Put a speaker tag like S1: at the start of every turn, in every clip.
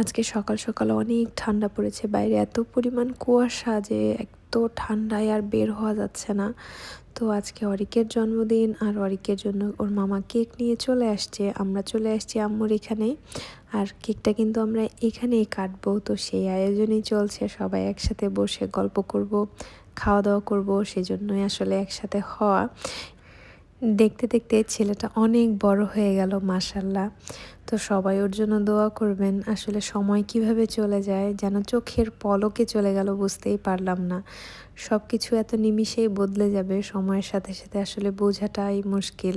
S1: আজকে সকাল সকাল অনেক ঠান্ডা পড়েছে, বাইরে এত পরিমাণ কুয়াশা যে এত ঠান্ডায় আর বের হওয়া যাচ্ছে না। তো আজকে অরিকের জন্মদিন আর অরিকের জন্য ওর মামা কেক নিয়ে চলে আসছে, আমরা চলে আসছি আম্মুর এখানে। আর কেকটা কিন্তু আমরা এখানেই কাটবো, তো সেই আয়োজনই চলছে, সবাই একসাথে বসে গল্প করব খাওয়া দাওয়া করব, সেজন্যই আসলে একসাথে হওয়া। দেখতে দেখতে ছেলেটা অনেক বড় হয়ে গেল মাসাল্লাহ তো সবাই ওর জন্য দোয়া করবেন, আসলে সময় কীভাবে চলে যায়, যেন চোখের পলকে চলে গেল বুঝতেই পারলাম না। সব কিছু এত নিমিষেই বদলে যাবে, সময়ের সাথে সাথে আসলে বোঝাটাই মুশকিল।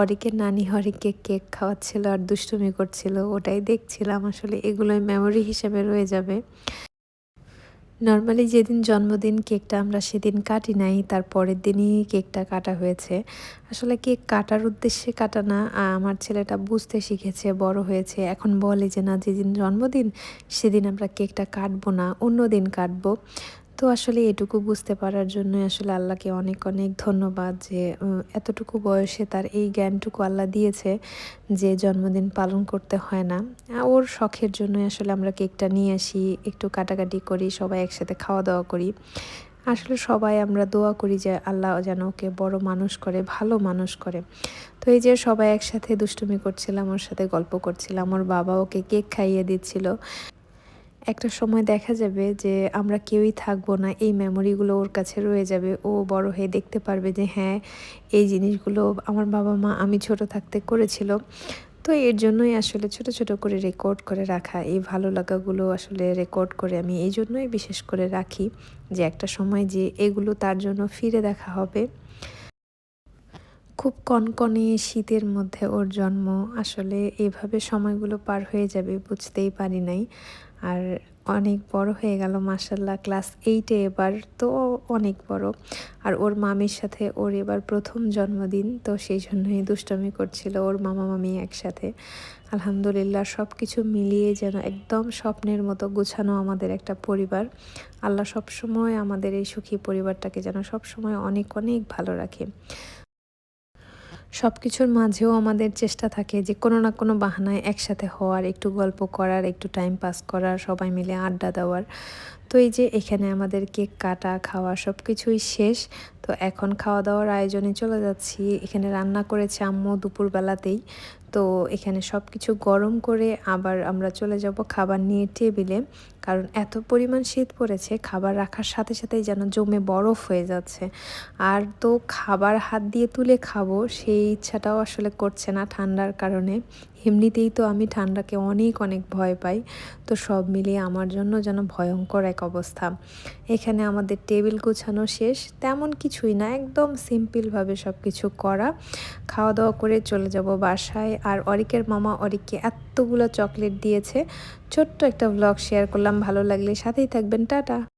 S1: অরিকের নানি হরিকে কেক খাওয়াচ্ছিল আর দুষ্টুমি করছিল, ওটাই দেখছিলাম, আসলে এগুলোই মেমোরি হিসেবে রয়ে যাবে। নর্মালি যেদিন জন্মদিন কেকটা আমরা সেদিন কাটি নাই, তার পরের দিনই কেকটা কাটা হয়েছে। আসলে কেক কাটার উদ্দেশ্যে কাটা না আমার ছেলেটা বুঝতে শিখেছে, বড় হয়েছে। এখন বলে যে, না, যেদিন জন্মদিন, সেদিন আমরা কেকটা কাটবো না অন্য দিন কাটবো। তো আসলে এটুকু বুঝতে পারার জন্য আসলে আল্লাহকে অনেক অনেক ধন্যবাদ যে এতটুকু বয়সে তার এই জ্ঞানটুকু আল্লাহ দিয়েছে যে জন্মদিন পালন করতে হয় না। ওর শখের জন্য আসলে আমরা কেকটা নিয়ে আসি, একটু কাটাকাটি করি, সবাই একসাথে খাওয়া দাওয়া করি। আসলে সবাই আমরা দোয়া করি যে আল্লাহ যেন ওকে বড় মানুষ করে, ভালো মানুষ করে। তো এই যে সবাই একসাথে দুষ্টুমি করছিলাম, ওর সাথে গল্প করছিলাম, ওর বাবা ওকে কেক খাইয়ে দিচ্ছিল। একটা সময় দেখা যাবে যে আমরা কেউই থাকব না, এই মেমোরিগুলো ওর কাছে রয়ে যাবে। ও বড় হয়ে দেখতে পারবে যে হ্যাঁ এই জিনিসগুলো আমার বাবা মা আমি ছোট থাকতে করেছিল। তো এর জন্যই আসলে ছোট ছোট করে রেকর্ড করে রাখা, এই ভালো লাগাগুলো আসলে রেকর্ড করে আমি এই জন্যই বিশেষ করে রাখি যে একটা সময় যে এগুলো তার জন্য ফিরে দেখা হবে। খুব কনকনে শীতের মধ্যে ওর জন্ম। আসলে এভাবে সময়গুলো পার হয়ে যাবে, বুঝতেই পারি নাই। আর অনেক বড় হয়ে গেল মাসাল্লাহ ক্লাস এইটে এবার, তো অনেক বড়। আর ওর মামির সাথে ওর এবার প্রথম জন্মদিন, তো সেই জন্যই দুষ্টমি করছিল ওর মামা মামি একসাথে। আলহামদুলিল্লাহ সব কিছু মিলিয়ে যেন একদম স্বপ্নের মতো গুছানো আমাদের একটা পরিবার। আল্লাহ সবসময় আমাদের এই সুখী পরিবারটাকে যেন সবসময় অনেক অনেক ভালো রাখে। সব কিছুর মাঝেও আমাদের চেষ্টা থাকে যে কোনো না কোনো বাহানায় একসাথে হওয়ার, একটু গল্প করার, একটু টাইম পাস করার, সবাই মিলে আড্ডা দেওয়ার। তো এই যে এখানে আমাদের কেক কাটা, খাওয়া সব কিছুই শেষ। তো এখন খাওয়া দাওয়ার আয়োজনে চলে যাচ্ছি। এখানে রান্না করেছে আম্মু দুপুরবেলাতেই। তো এখানে সব কিছু গরম করে আবার আমরা চলে যাব খাবার নিয়ে টেবিলে। কারণ এত পরিমাণ শীত পড়েছে, খাবার রাখার সাথে সাথেই যেন জমে বরফ হয়ে যাচ্ছে। আর তো খাবার হাত দিয়ে তুলে খাব সেই ইচ্ছাটাও আসলে করছে না ঠান্ডার কারণে। এমনিতেই তো আমি ঠান্ডাকে অনেক অনেক ভয় পাই। তো সব মিলিয়ে আমার জন্য যেন ভয়ঙ্কর এক অবস্থা। এখানে আমাদের টেবিল গুছানো শেষ। তেমন কিছুই না, একদম সিম্পলভাবে সব কিছু করা। খাওয়া দাওয়া করে চলে যাব বাসায়। আর অরিকের মামা অরিককে এতগুলো চকলেট দিয়েছে। ছোট্ট একটা ব্লগ শেয়ার করলাম, ভালো লাগলে। সাথেই থাকবেন, টাটা!